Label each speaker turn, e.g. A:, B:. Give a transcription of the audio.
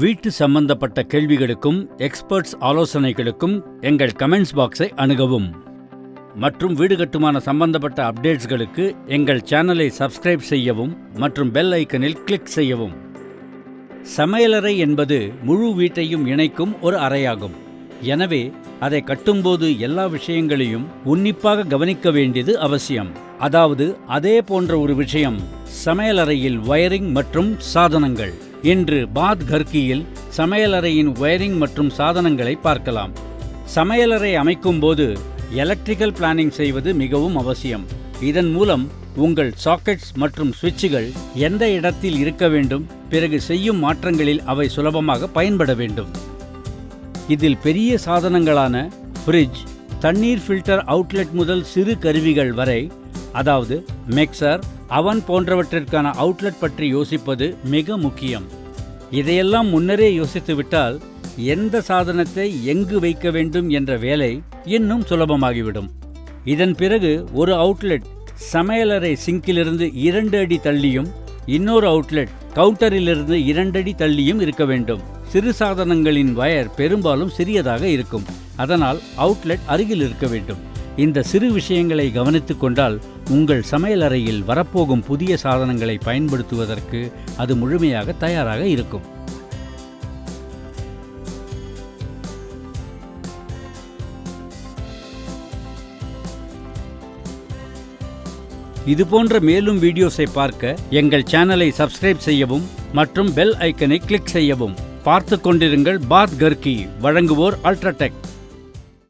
A: வீட்டு சம்பந்தப்பட்ட கேள்விகளுக்கும் எக்ஸ்பர்ட்ஸ் ஆலோசனைகளுக்கும் எங்கள் கமெண்ட்ஸ் பாக்ஸை அணுகவும். மற்றும் வீடு கட்டுமான சம்பந்தப்பட்ட அப்டேட்ஸ்களுக்கு எங்கள் சேனலை சப்ஸ்கிரைப் செய்யவும் மற்றும் பெல் ஐக்கனில் கிளிக் செய்யவும். சமையலறை என்பது முழு வீட்டையும் இணைக்கும் ஒரு அறையாகும். எனவே அதை கட்டும்போது எல்லா விஷயங்களையும் உன்னிப்பாக கவனிக்க வேண்டியது அவசியம். அதாவது அதே போன்ற ஒரு விஷயம் சமையலறையில் வயரிங் மற்றும் சாதனங்கள். இன்று பாத் கர்கியில் சமையலறையின் ஒயரிங் மற்றும் சாதனங்களை பார்க்கலாம். சமையலறை அமைக்கும்போது எலக்ட்ரிக்கல் பிளானிங் செய்வது மிகவும் அவசியம். இதன் மூலம் உங்கள் சாக்கெட்ஸ் மற்றும் சுவிட்சுகள் எந்த இடத்தில் இருக்க வேண்டும் பிறகு செய்யும் மாற்றங்களில் அவை சுலபமாக பயன்பட வேண்டும். இதில் பெரிய சாதனங்களான ஃப்ரிட்ஜ் தண்ணீர் ஃபில்டர் அவுட்லெட் முதல் சிறு கருவிகள் வரை அதாவது மிக்சர் அவன் போன்றவற்றிற்கான அவுட்லெட் பற்றி யோசிப்பது மிக முக்கியம். இதையெல்லாம் முன்னரே யோசித்துவிட்டால் எந்த சாதனத்தை எங்கு வைக்க வேண்டும் என்ற வேலை இன்னும் சுலபமாகிவிடும். இதன் பிறகு ஒரு அவுட்லெட் சமையலறை சிங்கிலிருந்து இரண்டு அடி தள்ளியும் இன்னொரு அவுட்லெட் கவுண்டரிலிருந்து இரண்டடி தள்ளியும் இருக்க வேண்டும். சிறு சாதனங்களின் வயர் பெரும்பாலும் சிறியதாக இருக்கும். அதனால் அவுட்லெட் அருகில் இருக்க வேண்டும். இந்த சிறு விஷயங்களை கவனித்துக் கொண்டால் உங்கள் சமையலறையில் வரப்போகும் புதிய சாதனங்களை பயன்படுத்துவதற்கு அது முழுமையாக தயாராக இருக்கும். இதுபோன்ற மேலும் வீடியோஸை பார்க்க எங்கள் சேனலை சப்ஸ்கிரைப் செய்யவும் மற்றும் பெல் ஐக்கனை கிளிக் செய்யவும் பார்த்து கொண்டிருங்கள் பாத் கர்கி வழங்குவோர் அல்ட்ராடெக்.